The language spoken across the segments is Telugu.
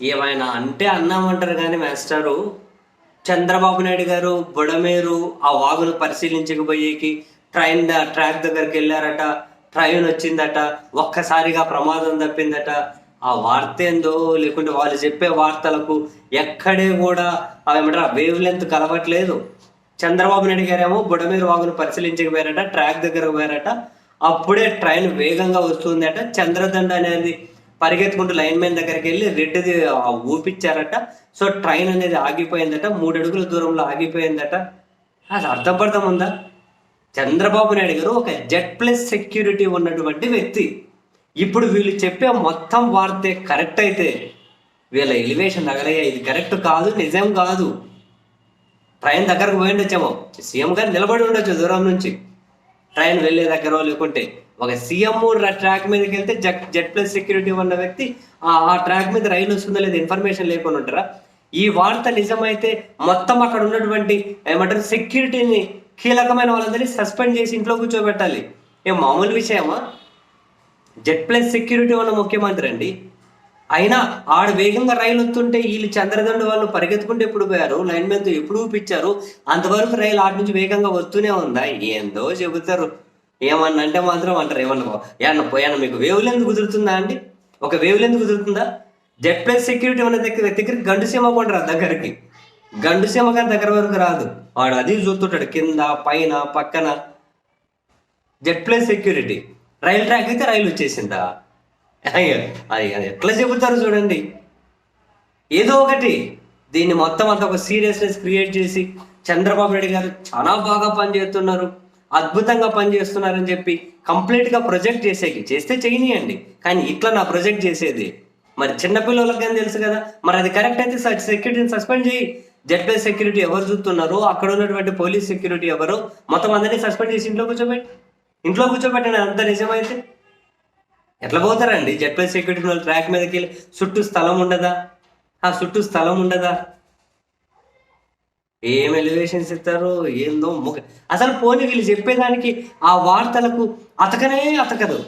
ఏమైనా అంటే అన్నామంటారు కానీ మేస్టారు చంద్రబాబు నాయుడు గారు బుడమేరు ఆ వాగును పరిశీలించకపోయేకి ట్రైన్ ట్రాక్ దగ్గరికి వెళ్ళారట ట్రైన్ వచ్చిందట ఒక్కసారిగా ప్రమాదం తప్పిందట. ఆ వార్త ఏందో లేకుంటే వాళ్ళు చెప్పే వార్తలకు ఎక్కడే కూడా ఆ ఏమంటారు వేవ్ లెంత్ కలవట్లేదు. చంద్రబాబు నాయుడు గారేమో బుడమేరు వాగును పరిశీలించకపోయారట ట్రాక్ దగ్గర పోయారట. అప్పుడే ట్రైన్ వేగంగా వస్తుందట. చంద్రదండ అనేది పరిగెత్తుకుంటూ లైన్ మ్యాన్ దగ్గరికి వెళ్ళి రెడ్డిది ఊపిచ్చారట. సో ట్రైన్ అనేది ఆగిపోయిందట. మూడు అడుగుల దూరంలో ఆగిపోయిందట. అది అర్థపడతాం ఉందా? చంద్రబాబు నాయుడు గారు ఒక జెడ్ ప్లస్ సెక్యూరిటీ ఉన్నటువంటి వ్యక్తి. ఇప్పుడు వీళ్ళు చెప్పే మొత్తం వార్తే కరెక్ట్ అయితే వీళ్ళ ఎలివేషన్ తగలయ్యా ఇది కరెక్ట్ కాదు నిజం కాదు. ట్రైన్ దగ్గరకు పోయి ఉండొచ్చేమో సీఎం గారు నిలబడి ఉండొచ్చు దూరం నుంచి. ట్రైన్ వెళ్ళే దగ్గర లేకుంటే ఒక సీఎం ట్రాక్ మీదకి వెళ్తే జెడ్ జెడ్ ప్లస్ సెక్యూరిటీ ఉన్న వ్యక్తి ఆ ట్రాక్ మీద రైలు వస్తుందో లేదా ఇన్ఫర్మేషన్ లేకుండా ఉంటారా? ఈ వార్త నిజమైతే మొత్తం అక్కడ ఉన్నటువంటి ఏమంటారు సెక్యూరిటీని కీలకమైన వాళ్ళందరినీ సస్పెండ్ చేసి ఇంట్లో కూర్చోబెట్టాలి. ఏం మామూలు విషయమా? జెడ్ ప్లస్ సెక్యూరిటీ ఉన్న ముఖ్యమంత్రి అండి అయినా ఆడ వేగంగా రైలు వస్తుంటే వీళ్ళు చంద్రదండ వాళ్ళు పరిగెత్తుకుంటే ఎప్పుడు పోయారు? లైన్ మీద ఎప్పుడు ఊపిచ్చారు? అంతవరకు రైలు ఆడ నుంచి వేగంగా వస్తూనే ఉందా? ఏందో చెబుతారు. ఏమన్నా అంటే మాత్రం అంటారు. ఏమన్నా ఏమన్నా పోయాను మీకు వేవ్ కుదురుతుందా అండి? ఒక వేవ్ కుదురుతుందా? జెడ్ ప్లస్ సెక్యూరిటీ ఉన్న దగ్గర దగ్గరికి గండు సీమ కొంటారు దగ్గరికి. గండు సీమ గారి దగ్గర వరకు రాదు. వాడు అది చూస్తుంటాడు. కింద పైన పక్కన. జెడ్ ప్లస్ సెక్యూరిటీ రైలు ట్రాక్ అయితే రైలు వచ్చేసిందా? అది అది ఎట్లా చెబుతారు చూడండి. ఏదో ఒకటి దీన్ని మొత్తం అంత ఒక సీరియస్నెస్ క్రియేట్ చేసి చంద్రబాబు నాయుడు గారు చాలా బాగా పనిచేస్తున్నారు అద్భుతంగా పనిచేస్తున్నారని చెప్పి కంప్లీట్గా ప్రొజెక్ట్ చేసేకి చేస్తే చేయనియండి. కానీ ఇట్లా నా ప్రొజెక్ట్ చేసేది మరి చిన్నపిల్లలకి కానీ తెలుసు కదా మరి అది కరెక్ట్ అయితే సెక్యూరిటీని సస్పెండ్ చేయి. జెడ్ సెక్యూరిటీ ఎవరు చూస్తున్నారో అక్కడ ఉన్నటువంటి పోలీస్ సెక్యూరిటీ ఎవరు మొత్తం అందరినీ సస్పెండ్ చేసి ఇంట్లో కూర్చోబెట్టి ఇంట్లో కూర్చోబెట్టండి అంత నిజమైతే? ఎట్లా పోతారండి? జెడ్ సెక్యూరిటీ వాళ్ళు ట్రాక్ మీదకి వెళ్ళి చుట్టూ స్థలం ఉండదా? ఆ చుట్టూ స్థలం ఉండదా? ఏం ఎలివేషన్స్ ఇస్తారు? ఏందో ముఖ అసలు పోనీ వీళ్ళు చెప్పేదానికి ఆ వార్తలకు అతకనే అతకదు.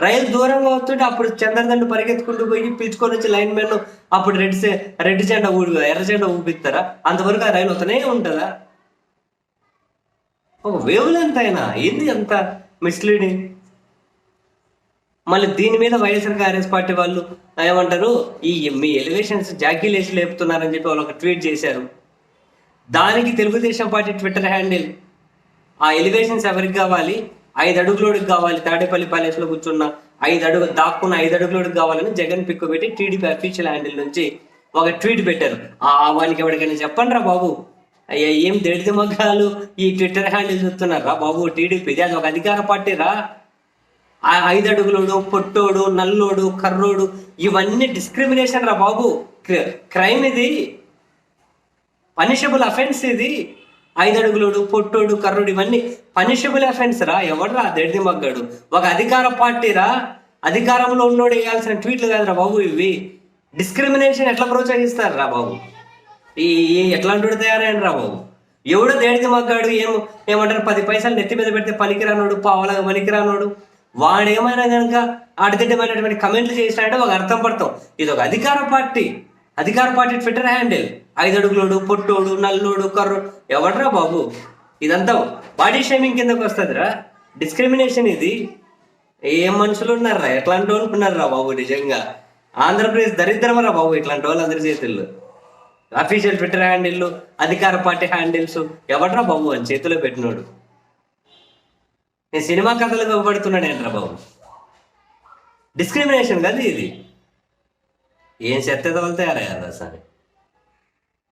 రైలు దూరంగా వస్తుంటే అప్పుడు చంద్రదండు పరిగెత్తుకుంటూ పోయి పిలుచుకొని వచ్చి లైన్ మెన్ అప్పుడు రెడ్ రెడ్ జెండా ఊడి ఎర్ర జెండా ఊపిస్తారా? అంతవరకు ఆ రైలు వస్తూనే ఉంటుందా? ఒక వేవ్ లెంత్ అయినా ఏంది అంత మిస్లీడింగ్ మళ్ళీ దీని మీద వైఎస్ఆర్ కాంగ్రెస్ పార్టీ వాళ్ళు ఏమంటారు? ఈ మీ ఎలివేషన్స్ జాకీలేసి లేపుతున్నారని చెప్పి వాళ్ళు ఒక ట్వీట్ చేశారు. దానికి తెలుగుదేశం పార్టీ ట్విట్టర్ హ్యాండిల్. ఆ ఎలివేషన్స్ ఎవరికి కావాలి? ఐదు అడుగులోడికి కావాలి. తాడేపల్లి పాలేస్లో కూర్చున్న ఐదు అడుగు దాక్కున్న ఐదు అడుగులోడికి కావాలని జగన్ పిక్కు పెట్టి టీడీపీ అఫీషియల్ హ్యాండిల్ నుంచి ఒక ట్వీట్ పెట్టారు. ఆ వానికి ఎవరికైనా చెప్పండి రా బాబు. అయ్యా ఏం దెడిది మగ్గాలు ఈ ట్విట్టర్ హ్యాండిల్ చూస్తున్నారా బాబు? టీడీపీ అది ఒక అధికార పార్టీ రా. ఆ ఐదు అడుగులోడు పొట్టోడు నల్లోడు కర్రోడు ఇవన్నీ డిస్క్రిమినేషన్ రా బాబు. క్రైమ్ ఇది. పనిషబుల్ అఫెన్స్ ఇది. ఐదు అడుగులోడు పొట్టోడు కర్రోడు ఇవన్నీ పనిషబుల్ అఫెన్స్ రా. ఎవడరా దెడ్డి మగ్గాడు? ఒక అధికార పార్టీ రా. అధికారంలో ఉన్నోడు వేయాల్సిన ట్వీట్లు కాదురా బాబు ఇవి. డిస్క్రిమినేషన్ ఎట్లా ప్రోత్సహిస్తారు రా బాబు? ఈ ఎట్లాంటి తయారైన రా బాబు? ఎవడు దేడిది మగ్గాడు? ఏం ఏమంటారు? పది పైసలు నెత్తి మీద పెడితే పనికిరానోడు పావలాగా పనికిరానోడు. వాడేమైనా కనుక అడిదిడ్డమైనటువంటి కమెంట్లు చేసినాడంటే ఒక అర్థం పడతాం. ఇది ఒక అధికార పార్టీ. అధికార పార్టీ ట్విట్టర్ హ్యాండిల్. ఐదు అడుగులోడు పొట్టోడు నల్లోడు కర్రు. ఎవడరా బాబు? ఇదంతా బాడీ షేమింగ్ కిందకు వస్తుందిరా. డిస్క్రిమినేషన్ ఇది. ఏం మనుషులు ఉన్నారా ఎట్లాంటి వాళ్ళు బాబు నిజంగా? ఆంధ్రప్రదేశ్ దరిద్రమరా బాబు ఇట్లాంటి వాళ్ళు అందరి చేతుల్లో? అఫీషియల్ ట్విట్టర్ హ్యాండిల్ అధికార పార్టీ హ్యాండిల్స్. ఎవడరా బాబు అని చేతిలో పెట్టినోడు? నేను సినిమా కథలు ఇవ్వబడుతున్నాడు ఏంట్రా బాబు. డిస్క్రిమినేషన్ కదా ఇది? ఏం చెత్త తయారయ్యారు అసలు